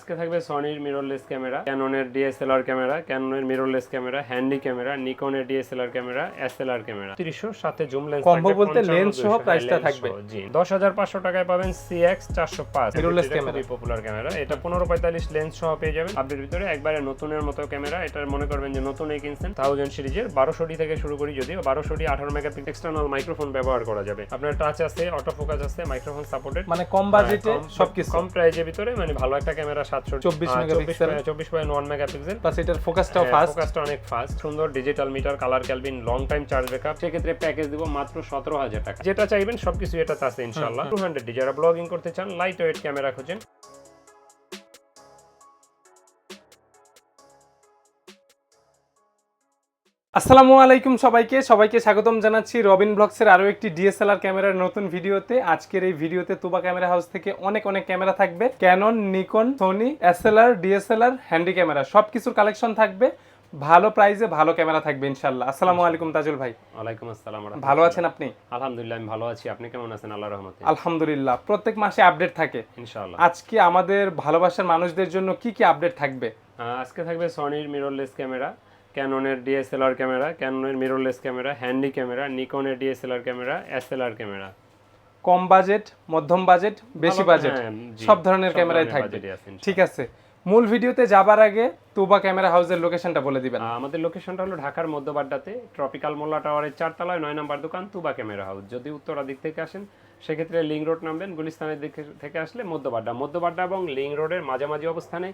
আজকে থাকবে সনির মিররলেস ক্যামেরা ক্যাননের ডিএসএলআর ক্যামেরা ক্যাননের মিররলেস ক্যামেরা হ্যান্ডি ক্যামেরা নিকনের ডিএসএলআর ক্যামেরা এসএলআর ক্যামেরা 300 সাথে জুম লেন্স Combo বলতে lens সহ price টা থাকবে। জি। 10500 টাকায় পাবেন CX 405 Mirrorless এটা camera। খুবই পপুলার ক্যামেরা এটা 1545 লেন্স সহ পেয়ে যাবেন। আপডেট ভিতরে একবারে নতুনের মতো ক্যামেরা এটা মনে করবেন যে নতুনই কিনছেন। 1000 সিরিজের 1200 ডি থেকে শুরু করি যদিও 1200 ডি 18 মেগাপিক্সেল এক্সটার্নাল মাইক্রোফোন ব্যবহার করা যাবে। আপনার টাচ আছে অটো ফোকাস আছে মাইক্রোফোন সাপোর্টেড মানে কম বাজেটে সবকিছু। কম প্রাইজের ভিতরে মানে ভালো একটা camera 700 24 megapixel. 24 point megapixel. Plus এটার ফোকাসটাও ফাস্ট ফোকাসটা অনেক ফাস্ট সুন্দর digital meter colour Kelvin long time charge backup সেক্ষেত্রে প্যাকেজ দিব মাত্র সতেরো হাজার টাকা। যেটা চাইবেন সবকিছু এটা আছে ইনশাল্লাহ টু হান্ড্রেড যারা ব্লগিং করতে চান লাইট ওয়েট ক্যামেরা খুঁজেন। আসসালামু আলাইকুম সবাইকে সবাইকে স্বাগতম জানাচ্ছি রবিন ব্লগসের আরও একটি ডিএসএলআর ক্যামেরার নতুন ভিডিওতে। আজকের এই ভিডিওতে তুবা ক্যামেরা হাউস থেকে অনেক অনেক ক্যামেরা থাকবে। Canon Nikon Sony SLR DSLR handy camera সব কিছুর কালেকশন থাকবে। ভালো প্রাইসে ভালো ক্যামেরা থাকবে ইনশাল্লাহ আসসালামু আলাইকুম তাজুল ভাই। ওয়ালাইকুম আসসালাম ভালো আছেন আপনি? আলহামদুলিল্লাহ আমি ভালো আছি। আপনি কেমন আছেন? আল্লাহ রহমতে। আলহামদুলিল্লাহ প্রত্যেক মাসে আপডেট থাকে। ইনশাআল্লাহ। আজকে আমাদের ভালোবাসার মানুষদের জন্য কি কি আপডেট থাকবে? আজকে থাকবে সনির মিররলেস ক্যামেরা। ক্যাননের ডিএসএলআর ক্যামেরা ক্যাননের মিররলেস ক্যামেরা হ্যান্ডি ক্যামেরা নিকনের ডিএসএলআর ক্যামেরা এসএলআর ক্যামেরা কম বাজেট মধ্যম বাজেট বেশি বাজেট হ্যাঁ, সব ধরনের ক্যামেরাই থাকবে। ঠিক আছে। মূল ভিডিওতে যাবার আগে তুবা ক্যামেরা হাউসের লোকেশনটা বলে দিবেন। আমাদের লোকেশনটা হলো ঢাকার মধ্যবাড্ডাতে ট্রপিক্যাল মোল্লা টাওয়ারের চারতলায় নয় নম্বর দোকান তুবা ক্যামেরা হাউস যদি উত্তরা দিক থেকে আসেন সেক্ষেত্রে লিং রোড নামবেন গুলিস্তানের দিক থেকে আসলে মধ্যবাড্ডা। মধ্যবাড্ডা এবং লিং রোডের মাঝামাঝি অবস্থানে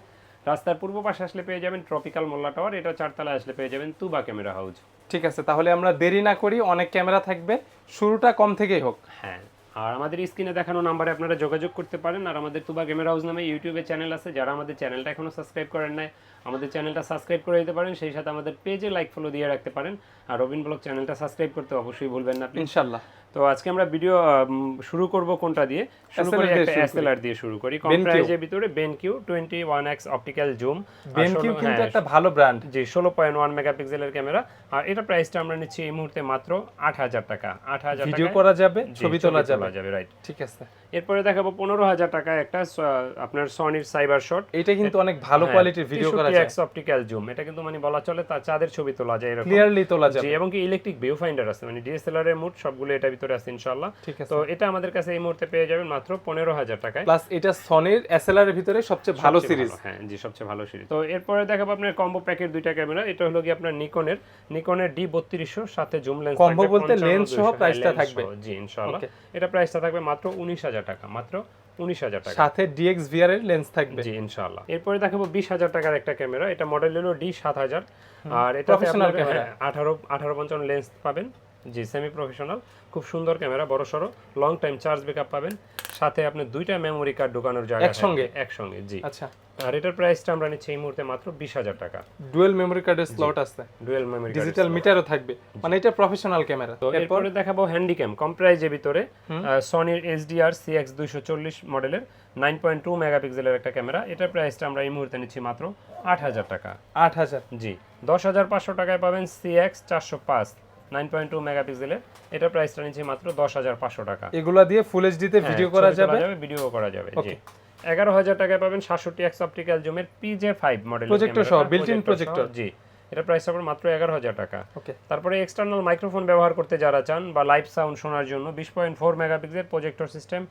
রাস্তার পূর্ব পাশে আসলে পেয়ে যাবেন ট্রপিক্যাল মোল্লা টাওয়ার এটা চারতলায় আসলে পেয়ে যাবেন তুবা ক্যামেরা হাউস ঠিক আছে তাহলে আমরা দেরি না করি অনেক ক্যামেরা থাকবে। শুরুটা কম থেকেই হোক। হ্যাঁ আর আমাদের স্ক্রিনে দেখানো নাম্বারে আপনারা যোগাযোগ করতে পারেন আর আমাদের তুবা ক্যামেরা হাউস নামে ইউটিউবে চ্যানেল আছে যারা আমাদের চ্যানেলটা এখনও সাবস্ক্রাইব করেন নাই আমাদের চ্যানেলটা সাবস্ক্রাইব করে দিতে পারেন সেই সাথে আমাদের পেজে লাইক ফলো দিয়ে রাখতে পারেন আর রবিন ব্লগ চ্যানেলটা সাবস্ক্রাইব করতে অবশ্যই ভুলবেন না ইনশাল্লাহ তো আজকে আমরা ভিডিও শুরু করব কোনটা দিয়ে? শুরু করি একটা এসএলআর দিয়ে শুরু করি। কম প্রাইজের ভিতরে BenQ 21x optical zoom BenQ কিন্তু একটা ভালো ব্র্যান্ড জি ষোলো পয়েন্ট ওয়ান মেগাপিক্সেলের ক্যামেরা আর এটা প্রাইসটা আমরা নিচ্ছি এই মুহূর্তে মাত্র আট হাজার টাকা। আট হাজার ভিডিও করা যাবে ছবি তোলা যাবে। যাবে রাইট ঠিক আছে। এরপরে দেখাবো পনেরো হাজার টাকা একটা আপনার সনির সাইবার শট এটা কিন্তু অনেক ভালো কোয়ালিটির ভিডিও করা যায়। অপটিক্যাল জুম এটা কিন্তু মানে বলা চলে তা চাঁদের ছবি তোলা যায় এরকম। ক্লিয়ারলি তোলা যায় এবং কি ইলেকট্রিক ভিউ ফাইন্ডার আছে মানে ডিএসএলআর এর মুড সবগুলো এটা ভিতরে আছে আছে। তো এটা আমাদের কাছে এই মুহূর্তে পেয়ে যাবেন মাত্র পনেরো হাজার টাকায়। প্লাস এটা সনির এসএলআর এর ভিতরে সবচেয়ে ভালো সিরিজ। হ্যাঁ জি সবচেয়ে ভালো সিরিজ। তো এরপরে দেখাবো আপনার কম্বো প্যাকের দুইটা ক্যামেরা এটা হলো কি আপনার নিকনের নিকনের ডি বত্রিশশো সাথে জুম লেন্স Combo বলতে lens সহ price টা থাকবে। জি ইনশাআল্লাহ। এটা প্রাইসটা থাকবে মাত্র উনিশ হাজার টাকা মাত্র উনিশ হাজার টাকা। সাথে ডিএক্স ভিআর এর লেন্স থাকবে। জি ইনশাআল্লাহ। এরপরে দেখাবো বিশ হাজার টাকার একটা ক্যামেরা এটা মডেল হলো ডি সাত হাজার। আর এটা camera। আঠারো আঠারো পঞ্চান্ন লেন্স পাবেন। জি সেমি প্রফেশনাল খুব সুন্দর ক্যামেরা বড় সড়ো লং টাইম চার্জ ব্যাকআপ পাবেন। সাথে আপনি দুইটা মেমোরি কার্ড ঢোকানোর জায়গা একসঙ্গে? একসঙ্গে জি। আচ্ছা। আর এটার প্রাইসটা আমরা নিচ্ছি এই মুহূর্তে মাত্র বিশ হাজার টাকা। ডুয়েল মেমরি কার্ডের স্লট আছে। ডুয়েল মেমোরি ডিজিটাল মিটারও থাকবে। মানে এটা প্রফেশনাল ক্যামেরা তো এরপরে? দেখাবো হ্যান্ডিক্যাম কম প্রাইজের ভিতরে সনির সিএক্স মডেলের নাইন পয়েন্ট টু মেগাপিক্সেলের একটা ক্যামেরা এটার প্রাইসটা আমরা এই মুহূর্তে নিচ্ছি মাত্র আট হাজার টাকা। আট হাজার। জি দশ হাজার পাঁচশো টাকায় পাবেন সিএক্স চারশো পাঁচ। নাইন পয়েন্ট টু মেগাপিক্সেলের। এটা প্রাইসটা নিচ্ছে মাত্র দশ হাজার পাঁচশো টাকা। এগুলা দিয়ে ফুল এইচডিতে ভিডিও হ্যাঁ, করা যাবে? ভিডিও করা যাবে জি। এগারো হাজার টাকায় পাবেন সাতষট্টি এক্স অপটিক্যাল জুমের পিজে ফাইভ মডেল প্রজেক্টর সহ, বিল্ট ইন প্রজেক্টর জি। এটা প্রাইস আপনার মাত্র এগারো হাজার টাকা। ওকে তারপরে এক্সটার্নাল মাইক্রোফোন ব্যবহার করতে যারা চান বা লাইভ সাউন্ড শোনার জন্য বিশ point four megapixel projector system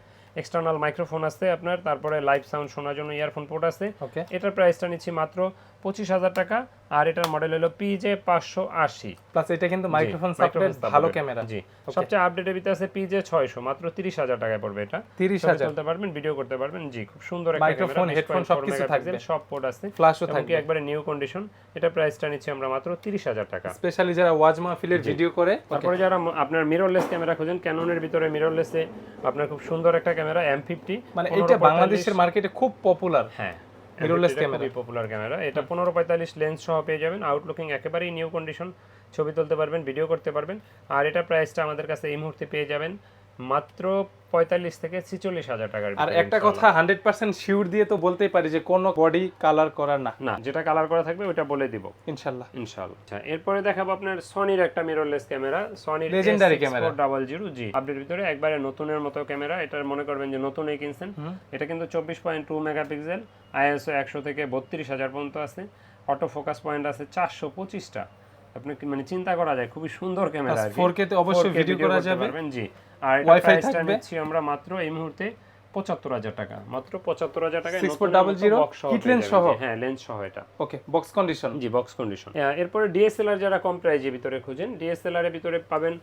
external microphone আছে আপনার তারপরে লাইভ সাউন্ড শোনার জন্য ইয়ারফোন পোর্ট আছে। ওকে এটার প্রাইসটা নিচ্ছি মাত্র পঁচিশ হাজার টাকা আর এটার মডেল হলো পিজে পাঁচশো আশি। প্লাস এটা কিন্তু মাইক্রোফোন সাপোর্টেড ভালো ক্যামেরা জি। সবচেয়ে আপডেটের ভিতরে আছে পিজে ছয়শো মাত্র তিরিশ হাজার টাকায় পড়বে এটা। তিরিশ হাজার। তুলতে পারবেন ভিডিও করতে পারবেন জি খুব সুন্দর একটা Microphone, ক্যামেরা headphone সবকিছু থাকবে। সব পোর্ট আছে ফ্ল্যাশও থাকবে। একবারে নিউ কন্ডিশন এটা প্রাইসটা নিচ্ছি আমরা মাত্র তিরিশ হাজার টাকা। স্পেশালি যারা ওয়াজ মাহফিলের ভিডিও করে তারপরে যারা আপনার মিররলেস ক্যামেরা খোঁজেন ক্যাননের ভিতরে মিররলেসে আপনার খুব সুন্দর একটা ক্যামেরা এম ফিফটি মানে এটা বাংলাদেশের মার্কেটে খুব পপুলার হ্যাঁ মিররলেস ক্যামেরা খুবই পপুলার ক্যামেরা। এটা পনেরো পঁয়তাল্লিশ লেন্স সহ পেয়ে যাবেন। আউটলুকিং একেবারেই নিউ কন্ডিশন ছবি তুলতে পারবেন ভিডিও করতে পারবেন। আর এটা প্রাইসটা আমাদের কাছে এই মুহূর্তে পেয়ে যাবেন। মাত্র পঁয়তাল্লিশ থেকে ছিচল্লিশ হাজার টাকার আর একটা কথা হান্ড্রেড পার্সেন্ট শিওর দিয়ে তো বলতেই পারি যে কোনো বডি কালার করা না। না যেটা কালার করা থাকবে ওটা বলে দিব। ইনশাল্লাহ ইনশাআল্লাহ। আচ্ছা এরপরে দেখাবো আপনার সনির একটা মিররলেস ক্যামেরা সনির Legendary camera। Double zero ji update ভিতরে একবারে নতুনের মতো ক্যামেরা এটা মনে করবেন যে নতুনই কিনছেন। এটা কিন্তু চব্বিশ পয়েন্ট টু মেগাপিক্সেল আইএসও একশো থেকে বত্রিশ হাজার পর্যন্ত আছে। অটো ফোকাস পয়েন্ট আছে চারশো পঁচিশটা। আপনি কি- মানে চিন্তা করা যায় খুবই সুন্দর ক্যামেরা 4K তে অবশ্যই ভিডিও করা যাবে। জি। আর Wi-Fi থাকবে। আমরা মাত্র এই মুহূর্তে পঁচাত্তর হাজার টাকা। মাত্র পঁচাত্তর হাজার টাকা 6.00 kit lens সহ? হ্যাঁ লেন্স সহ এটা। Okay box condition ji box condition এরপরে ডিএসএলআর যারা কম প্রাইজের ভিতরে খুঁজেন ডিএসএলআর এর ভিতরে পাবেন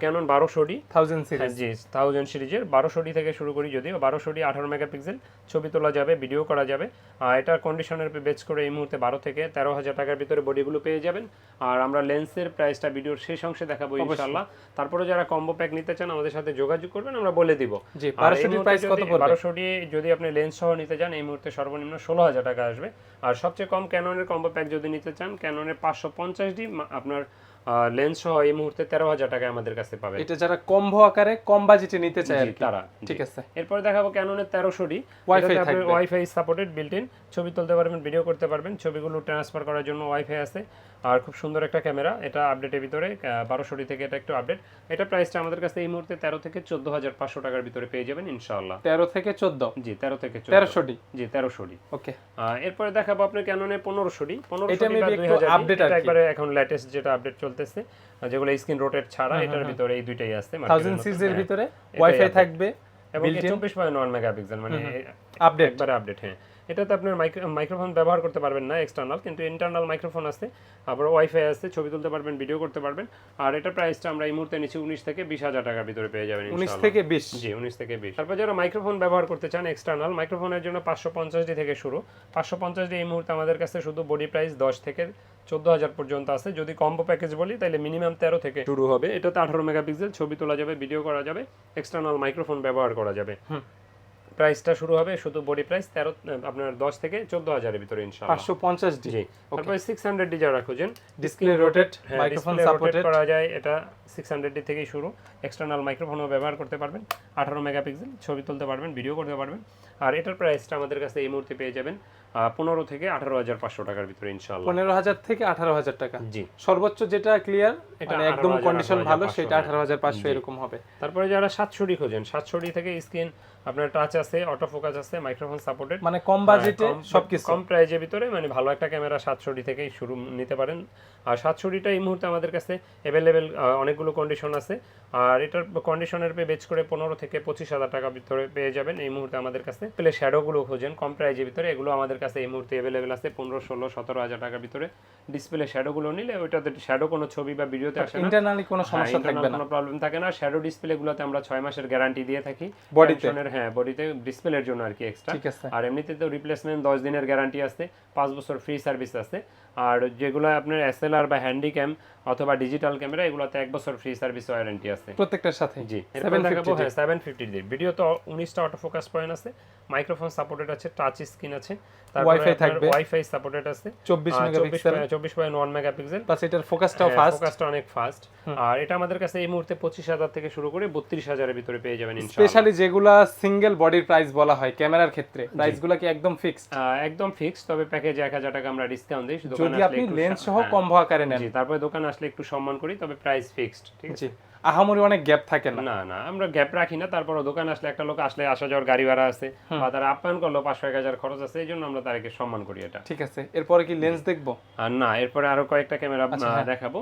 ক্যানন বারোশো D? Thousand series ji thousand সিরিজের বারোশো ডি থেকে শুরু করি যদিও। বারোশো ডি আঠারো মেগাপিক্সেল ছবি তোলা যাবে ভিডিও করা যাবে। আর এটার কন্ডিশনের বেচ করে এই মুহূর্তে বারো থেকে তেরো হাজার টাকার ভিতরে বডিগুলো পেয়ে যাবেন। আর আমরা লেন্সের প্রাইসটা ভিডিওর শেষ অংশে দেখাবো ইনশাল্লাহ তারপরে যারা কম্বো প্যাক নিতে চান আমাদের সাথে যোগাযোগ করবেন আমরা বলে দিব। জি, 1200 ডির price কত পড়বে? বারোশো ডি যদি আপনি লেন্স সহ নিতে চান এই মুহূর্তে সর্বনিম্ন ষোলো হাজার টাকা আসবে। আর সবচেয়ে কম ক্যাননের কম্বো প্যাক যদি নিতে চান ক্যাননের পাঁচশো পঞ্চাশ ডি আপনার লেন্স সহ এই মুহূর্তে তেরো হাজার টাকায় আমাদের কাছে পাবেন। এটা যারা কম্বো আকারে কম বাজেটে নিতে চায় তারা ঠিক আছে। এরপর দেখাবো ক্যাননের তেরোশো ডি Wi-Fi থাকবে। ওয়াইফাই সাপোর্টেড বিল্ট ইন ছবি তুলতে পারবেন ভিডিও করতে পারবেন। ছবিগুলো ট্রান্সফার করার জন্য ওয়াইফাই আছে। আর খুব সুন্দর একটা ক্যামেরা এটা আপডেটের ভিতরে বারোশো ডি থেকে এটা একটু আপডেট এটা প্রাইসটা আমাদের কাছে এই মুহূর্তে তেরো থেকে চোদ্দ হাজার পাঁচশো টাকার ভিতরে পেয়ে যাবেন ইনশাআল্লাহ। তেরো থেকে চোদ্দ? জি তেরো থেকে তেরোশো ডি জি তেরোশো ডি ওকে এরপরে দেখাবো আপনার ক্যাননে পনেরোশো ডি পনেরোশো ডি। একবারে এখন লেটেস্ট যেটা আপডেট চলতেছে যেগুলো স্ক্রিন রোটেট ছাড়া এটার ভিতরে এই দুইটাই আছে market এর থাউজেন্ড নতুন, হ্যাঁ। ভিতরে ওয়াইফাই থাকবে এবং চব্বিশ পয়েন্ট ওয়ান মেগাপিক্সেল মানে আপডেট একবারে আপডেট হ্যাঁ। এটাতে আপনার মাইক্রো মাইক্রোফোন ব্যবহার করতে পারবেন না এক্সটার্নাল কিন্তু ইন্টারনাল মাইক্রোফোন আছে আবার ওয়াইফাই আছে ছবি তুলতে পারবেন ভিডিও করতে পারবেন আর এটা প্রাইসটা আমরা এই মুহূর্তে নিচ্ছি উনিশ থেকে বিশ হাজার টাকার ভিতরে পেয়ে যাবেন উনিশ থেকে বিশ। জি উনিশ থেকে বিশ। তারপর যারা মাইক্রোফোন ব্যবহার করতে চান এক্সটার্নাল মাইক্রোফোনের জন্য পাঁচশো পঞ্চাশ ডি থেকে শুরু। পাঁচশো পঞ্চাশ ডি এই মুহূর্তে আমাদের কাছে শুধু বডি প্রাইস দশ থেকে চোদ্দ হাজার পর্যন্ত আছে। যদি কম্বো প্যাকেজ বলি তাহলে মিনিমাম তেরো থেকে শুরু হবে। এটাতে আঠারো মেগাপিক্সেল ছবি তোলা যাবে ভিডিও করা যাবে এক্সটার্নাল মাইক্রোফোন ব্যবহার করা যাবে। প্রাইসটা শুরু হবে শুধু বডি প্রাইস তেরো আপনার দশ থেকে চোদ্দ হাজারের ভিতরে ইনশাআল্লাহ। পাঁচশো পঞ্চাশ ডি। জি। তারপরে সিক্স হান্ড্রেড ডি যারা খুঁজেন ডিসপ্লে রোটেট মাইক্রোফোন সাপোর্টেড করা যায় এটা সিক্স হান্ড্রেড থেকেই শুরু। এক্সটার্নাল মাইক্রোফোনও ব্যবহার করতে পারবেন। আঠারো মেগাপিক্সেল ছবি তুলতে পারবেন ভিডিও করতে পারবেন। আর এটার প্রাইসটা আমাদের কাছে এই মুহূর্তে পেয়ে যাবেন পনেরো থেকে আঠারো হাজার পাঁচশো টাকার ভিতরে ইনশাল্লাহ পনেরো হাজার থেকে আঠারো হাজার টাকা। জি। সর্বোচ্চ যেটা ক্লিয়ার এটা মানে একদম 18,000, কন্ডিশন ভালো 18,500 সেটা আঠারো হাজার পাঁচশো এরকম হবে। তারপরে যারা সাতশো ডি খোঁজেন সাতশো ডি থেকে স্ক্রিন আপনার টাচ আছে অটো ফোকাস আছে মাইক্রোফোন সাপোর্টেড মানে কম বাজেটে সবকিছু। কম প্রাইজের ভিতরে মানে ভালো একটা ক্যামেরা সাতশো ডি থেকেই শুরু নিতে পারেন। আর সাতশো ডিটা এই মুহূর্তে আমাদের কাছে অ্যাভেলেবেল অনেকগুলো কন্ডিশন আছে। আর এটার কন্ডিশনের পে বেচ করে পনেরো থেকে পঁচিশ হাজার টাকা ভিতরে পেয়ে যাবেন এই মুহূর্তে আমাদের কাছে। পেলে শ্যাডোগুলো খোঁজেন কম প্রাইজের ভিতরে এগুলো আমাদের কাছে এই মুহূর্তে অ্যাভেলেবেল আছে পনেরো ষোলো সতেরো হাজার টাকার ভিতরে। ডিসপ্লে শ্যাডোগুলো নিলে ওইটাতে শ্যাডো কোনো ছবি বা ভিডিওতে আসে না। ইন্টারনালি কোনো সমস্যা হ্যাঁ, থাকবে না। কোনো প্রবলেম থাকে না। শ্যাডো ডিসপ্লে গুলোতে আমরা ছয় মাসের গ্যারান্টি দিয়ে থাকি। Body তে? Samsung এর, হ্যাঁ বডিতে ডিসপ্লের জন্য আর কি এক্সট্রা ঠিক আছে। আর এমনিতে তো রিপ্লেসমেন্ট দশ দিনের গ্যারান্টি আছে পাঁচ বছর ফ্রি সার্ভিস আছে। আর যেগুলো আপনার এসএলআর বা হ্যান্ডিক্যাম অথবা ডিজিটাল ক্যামেরা এগুলোতে এক বছর ফ্রি সার্ভিস ওয়ারেন্টি আছে। প্রত্যেকটার সাথে। জি। এরপর দেখাবো হ্যাঁ সেভেন ফিফটি দিয়ে ভিডিও তো উনিশটা অটো ফোকাস পয়েন্ট আছে। মাইক্রোফোন সাপোর্টেড আছে টাচ স্ক্রিন আছে। Wi-Fi থাকবে। ওয়াইফাই সাপোর্টেড আছে। চব্বিশ চব্বিশ মেগাপিক্সেল। চব্বিশ পয়েন্ট ওয়ান মেগাপিক্সেল প্লাস এটার ফোকাসটাও ফাস্ট ফোকাসটা অনেক ফাস্ট আর এটা আমাদের কাছে এই মুহূর্তে পঁচিশ হাজার থেকে শুরু করে বত্রিশ হাজারের ভিতরে পেয়ে যাবেন ইনশাআল্লাহ। স্পেশালি যেগুলা সিঙ্গেল বডির প্রাইস বলা হয় ক্যামেরার ক্ষেত্রে প্রাইসগুলো কি একদম ফিক্সড একদম ফিক্স তবে প্যাকেজে এক হাজার টাকা আমরা ডিসকাউন্ট দিই দোকানে যদি আপনি লেন্স সহ হ্যাঁ, কম্বো আকারে নেন। জি তারপরে দোকান আসলে একটু সম্মান করি তবে প্রাইস ফিক্সড ঠিক আছে? আহামরি অনেক গ্যাপ থাকে না। না না আমরা গ্যাপ রাখি না তারপর দোকানে আসলে একটা লোক আসলে আসা যাওয়ার গাড়ি ভাড়া আছে। বা তারা আপ্যায়ন করল পাঁচশো এক হাজার খরচ আছে এই জন্য আমরা তাদেরকে সম্মান করি এটা। ঠিক আছে এরপরে কি লেন্স দেখব? না এরপরে আরও কয়েকটা ক্যামেরা আচ্ছা, হ্যাঁ। দেখাবো।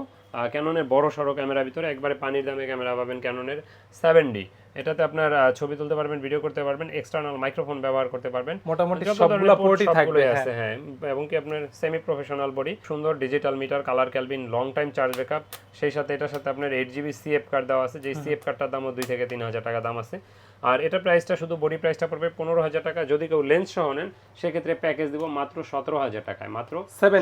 ক্যাননের বড় সড়ো ক্যামেরার ভিতরে একবারে পানির দামে ক্যামেরা পাবেন ক্যাননের সেভেন ডি এটাতে আপনার ছবি তুলতে পারবেন ভিডিও করতে পারবেন এক্সটার্নাল মাইক্রোফোন ব্যবহার করতে পারবেন। মোটামুটি সবগুলো পোর্টই থাকবে হ্যাঁ। আছে হ্যাঁ এবং কি আপনার সেমি প্রফেশনাল বডি সুন্দর digital meter colour Kelvin long time charge backup সেই সাথে এটার সাথে আপনার এইট জিবি সিএফ কার্ড দেওয়া আছে যে সিএফ কার্ডটার দামও দুই থেকে তিন হাজার টাকা দাম আছে। আর এটা প্রাইসটা শুধু বডি প্রাইসটা পড়বে পনেরো হাজার টাকা। যদি কেউ লেন্স সহ নেন সেক্ষেত্রে প্যাকেজ দিব মাত্র সতেরো হাজার টাকায়। মাত্র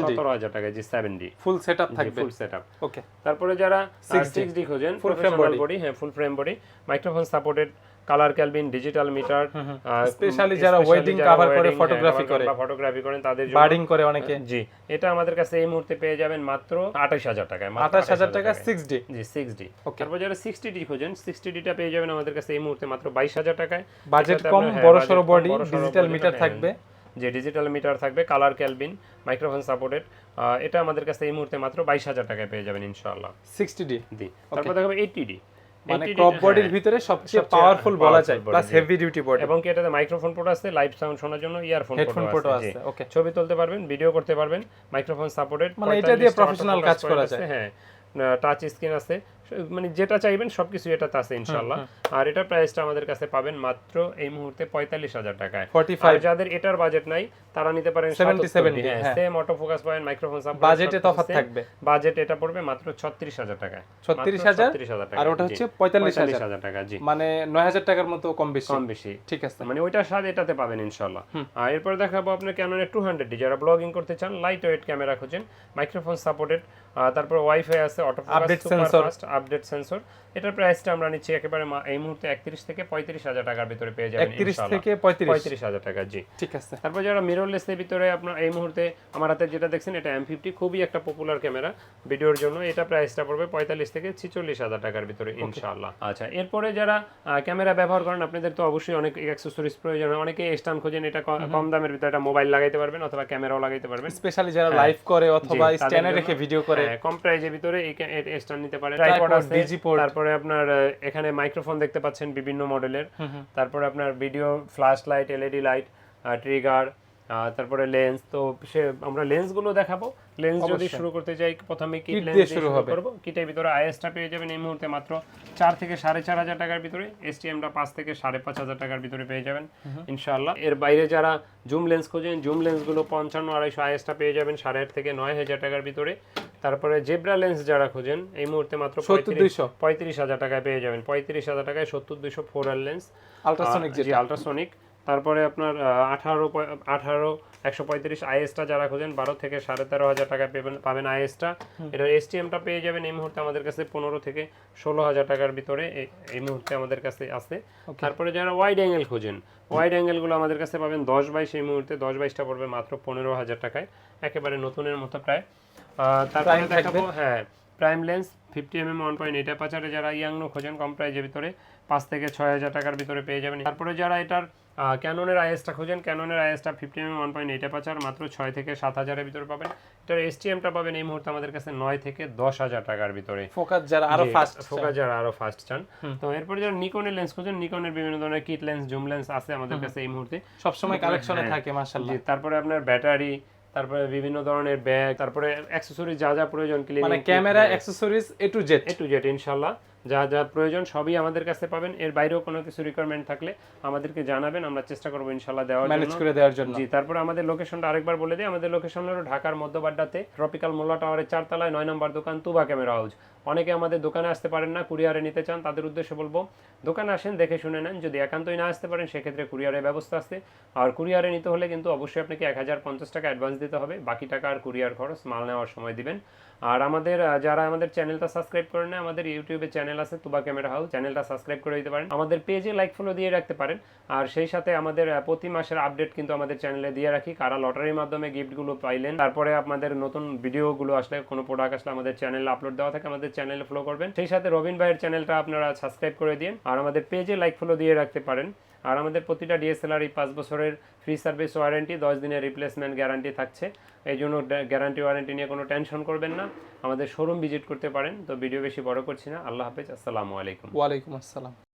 সতেরো হাজার টাকায় ji seven D full setup থাকবে। ফুল সেট আপ ওকে তারপরে যারা সিক্স ডি খোঁজেন ফুল ফ্রেম বডি হ্যাঁ full frame body microphone supported colour Kelvin digital meter Specially যারা wedding cover করে, photography করে। বা ফটোগ্রাফি করেন তাদের জন্য বার্ডিং করে অনেকে। জি। এটা আমাদের কাছে এই মুহূর্তে পেয়ে যাবেন মাত্র আঠাশ হাজার টাকায় মাত্র 28,000 টাকা টাকায়। Six D G six D Okay. তারপর যারা সিক্সটি ডি খোঁজেন সিক্সটি ডিটা পেয়ে যাবেন আমাদের কাছে এই মুহূর্তে মাত্র বাইশ হাজার টাকায়। বাজেট কম হ্যাঁ, বড় কম, বডি ডিজিটাল মিটার হ্যাঁ। থাকবে। যে ডিজিটাল মিটার থাকবে কালার ক্যালবিন মাইক্রোফোন সাপোর্টেড এটা আমাদের কাছে এই মুহূর্তে মাত্র বাইশ হাজার টাকায় পেয়ে যাবেন ইনশাআল্লাহ। সিক্সটি ডি দি তারপর দেখাবো এইটি ডি মানে ক্রপ বডির ভিতরে সবচেয়ে পাওয়ারফুল বলা যায় প্লাস হেভি ডিউটি বডি এবং কি এটাতে মাইক্রোফোন পোর্ট আছে লাইভ সাউন্ড শোনার জন্য ইয়ারফোন পোর্টও আছে ওকে ছবি তুলতে পারবেন ভিডিও করতে পারবেন মাইক্রোফোন সাপোর্টেড মানে এটা দিয়ে প্রফেশনাল কাজ করা যায়। হ্যাঁ। টাচ স্ক্রিন আছে মানে যেটা চাইবেন সবকিছু এটাতে আছে ইনশাআল্লাহ। আর এটার প্রাইসটা আমাদের কাছে পাবেন মাত্র এই মুহূর্তে পঁয়তাল্লিশ হাজার টাকায়। 45 আর যাদের এটার বাজেট নাই তারা নিতে পারেন 70, 70, হ্যাঁ হ্যাঁ। সেম অটো ফোকাস পাবেন মাইক্রোফোন সাপোর্ট বাজেটে তফাৎ থাকবে। বাজেট এটা পড়বে মাত্র ছত্রিশ হাজার টাকায়। 36,000 হাজার? টাকা আর ওটা হচ্ছে 45,000 হাজার। টাকা জি। মানে নয় হাজার টাকার মতো কম বেশি। কম বেশি। ঠিক আছে। মানে ওইটার স্বাদ এটাতে পাবেন ইনশাল্লাহ আর এরপর দেখাবো আপনার ক্যাননের টু হান্ড্রেড যারা ব্লগিং করতে চান লাইট ওয়েট ক্যামেরা খুঁজেন মাইক্রোফোন সাপোর্টেড তারপর ওয়াইফাই আছে auto Update super fast update sensor. এটার প্রাইসটা আমরা নিচ্ছি একেবারে এই মুহূর্তে একত্রিশ থেকে পঁয়ত্রিশ হাজার টাকার ভিতরে পেয়ে যাবেন একত্রিশ। থেকে পঁয়ত্রিশ। হাজার টাকা জি। ঠিক আছে। তারপর যারা মিররলেসের ভিতরে আপনার এই মুহূর্তে আমার হাতে যেটা দেখছেন এটা এম ফিফটি খুবই একটা পপুলার ক্যামেরা ভিডিওর জন্য। এটা প্রাইসটা পড়বে পঁয়তাল্লিশ থেকে ছিচল্লিশ হাজার টাকার ভিতরে ইনশাআল্লাহ। আচ্ছা এরপরে যারা ক্যামেরা ব্যবহার করেন আপনাদের তো অবশ্যই অনেক অ্যাক্সেসরিজ প্রয়োজন হয়। অনেকে স্ট্যান্ড খোঁজেন এটা কম দামের ভিতরে একটা মোবাইল লাগাইতে পারবেন অথবা ক্যামেরাও লাগাইতে পারবেন। স্পেশালি যারা লাইভ করে অথবা হ্যাঁ। স্ট্যান্ডে রেখে ভিডিও করে। হ্যাঁ, কম প্রাইজের ভিতরে এই স্ট্যান্ড নিতে পারেন। Tripod, আছে। তারপরে আপনার এখানে মাইক্রোফোন দেখতে পাচ্ছেন বিভিন্ন মডেলের তারপরে আপনার video flash light LED light trigger তারপরে লেন্স তো সে আমরা লেন্সগুলো দেখাবো। লেন্স যদি শুরু করতে যাই প্রথমে Kit লেন্স শুরু হবে। করব? কিটের ভিতরে আইএসটা পেয়ে যাবেন এই মুহূর্তে মাত্র চার থেকে সাড়ে চার হাজার টাকার ভিতরে। এসটিএমটা পাঁচ থেকে সাড়ে পাঁচ হাজার টাকার ভিতরে পেয়ে যাবেন ইনশাআল্লাহ। এর বাইরে যারা জুম লেন্স খোঁজেন জুম লেন্সগুলো পঞ্চান্ন আড়াইশো আইএসটা পেয়ে যাবেন সাড়ে আট থেকে নয় হাজার টাকার ভিতরে। তারপরে জেব্রা লেন্স যারা খোঁজেন এই মুহূর্তে মাত্র 70-200 পঁয়ত্রিশ হাজার টাকায় পেয়ে যাবেন। পঁয়ত্রিশ হাজার টাকায় সত্তর দুইশো ফোর আর লেন্স আলট্রাসনিক আলট্রাসনিক তারপরে আপনার আঠারো আঠারো একশো পঁয়ত্রিশ আইএসটা যারা খোঁজেন বারো থেকে সাড়ে তেরো হাজার টাকা পেবেন পাবেন আইএসটা। এটার এসটিএমটা পেয়ে যাবেন এই মুহূর্তে আমাদের কাছে পনেরো থেকে ষোলো হাজার টাকার ভিতরে এই- মুহূর্তে আমাদের কাছে আছে। তারপরে যারা ওয়াইড অ্যাঙ্গেল খোঁজেন ওয়াইড অ্যাঙ্গেলগুলো আমাদের কাছে পাবেন দশ বাইশ এই মুহূর্তে দশ বাইশটা পড়বে মাত্র পনেরো হাজার টাকায় একেবারে নতুনের মতো প্রায়। আহ, তারপরে দেখাবো হ্যাঁ prime lens fifty M M one point eight অ্যাপাচারে যারা ইয়াংনো খোঁজেন কম প্রাইজের ভিতরে পাঁচ থেকে ছয় হাজার টাকার ভিতরে পেয়ে যাবেন। তারপরে যারা এটার ক্যাননের আইএসটা খোঁজেন ক্যাননের আইএসটা fifty M one point eight aperture মাত্র ছয় থেকে সাত হাজারের ভিতরে পাবেন। এটার এসটিএমটা পাবেন এই মুহূর্তে আমাদের কাছে নয় থেকে দশ হাজার টাকার ভিতরে। ফোকাস যারা আরও ফাস্ট ফোকাস যারা আরও ফাস্ট চান। তো এরপরে যারা নিকনের লেন্স খোঁজেন নিকনের বিভিন্ন ধরনের কিট লেন্স জুম লেন্স আছে আমাদের কাছে এই মুহূর্তে। সবসময় কালেকশনে হ্যাঁ। থাকে মাশাআল্লাহ। জি তারপরে আপনার ব্যাটারি তারপরে বিভিন্ন ধরনের ব্যাগ তারপরে অ্যাক্সেসরি যা যা প্রয়োজন ক্লিনিং মানে camera accessories A to Z A to Z ইনশাল্লাহ। যা যা প্রয়োজন সবই আমাদের কাছে পাবেন। এর বাইরেও কোনো কিছু রিকোয়ারমেন্ট থাকলে আমাদেরকে জানাবেন আমরা চেষ্টা করব ইনশাল্লাহ দেওয়ার ম্যানেজ করে দেওয়ার জন্য। জি তারপরে আমাদের লোকেশনটা আরেকবার বলে দিই। আমাদের লোকেশন হলো ঢাকার মধ্যবাড্ডাতে ট্রপিক্যাল মোল্লা টাওয়ারের চারতলায় নয় নম্বর দোকান তুবা ক্যামেরা হাউস অনেকে আমাদের দোকানে আসতে পারেন না কুরিয়ারে নিতে চান তাদের উদ্দেশ্যে বলব দোকানে আসেন দেখে শুনে নেন। যদি একান্তই না আসতে পারেন সেক্ষেত্রে কুরিয়ারের ব্যবস্থা আছে। আর কুরিয়ারে নিতে হলে কিন্তু অবশ্যই আপনাকে এক হাজার পঞ্চাশ টাকা অ্যাডভান্স দিতে হবে। বাকি টাকা আর কুরিয়ার খরচ মাল নেওয়ার সময় দিবেন। আর আমাদের যারা আমাদের চ্যানেলটা সাবস্ক্রাইব করেন না আমাদের ইউটিউবে চ্যানেল আছে তুবা ক্যামেরা হাউস চ্যানেলটা সাবস্ক্রাইব করে দিতে পারেন। আমাদের পেজে লাইক ফলো দিয়ে রাখতে পারেন। আর সেই সাথে আমাদের প্রতি মাসের আপডেট কিন্তু আমাদের চ্যানেলে দিয়ে রাখি। কারা লটারির মাধ্যমে গিফটগুলো পাইলেন, তারপরে আপনাদের নতুন ভিডিওগুলো আসলে, কোনো প্রোডাক্ট আসলে আমাদের চ্যানেলে আপলোড দেওয়া থাকে, আমাদের চ্যানেলে ফলো করবেন। সেই সাথে রবিন ভাইয়ের চ্যানেলটা আপনারা সাবস্ক্রাইব করে দিন। আর আমাদের পেজে লাইক ফলো দিয়ে রাখতে পারেন। আর আমাদের প্রতিটা ডিএসএলআর এই পাঁচ বছরের ফ্রি সার্ভিস ওয়ারেন্টি দশ দিনের রিপ্লেসমেন্ট গ্যারান্টি থাকছে। এই জন্য গ্যারান্টি ওয়ারেন্টি নিয়ে কোনো টেনশন করবেন না। আমাদের শোরুম ভিজিট করতে পারেন। তো ভিডিও বেশি বড় করছি না। আল্লাহ হাফেজ। আসসালামু আলাইকুম। ওয়ালাইকুম আসসালাম।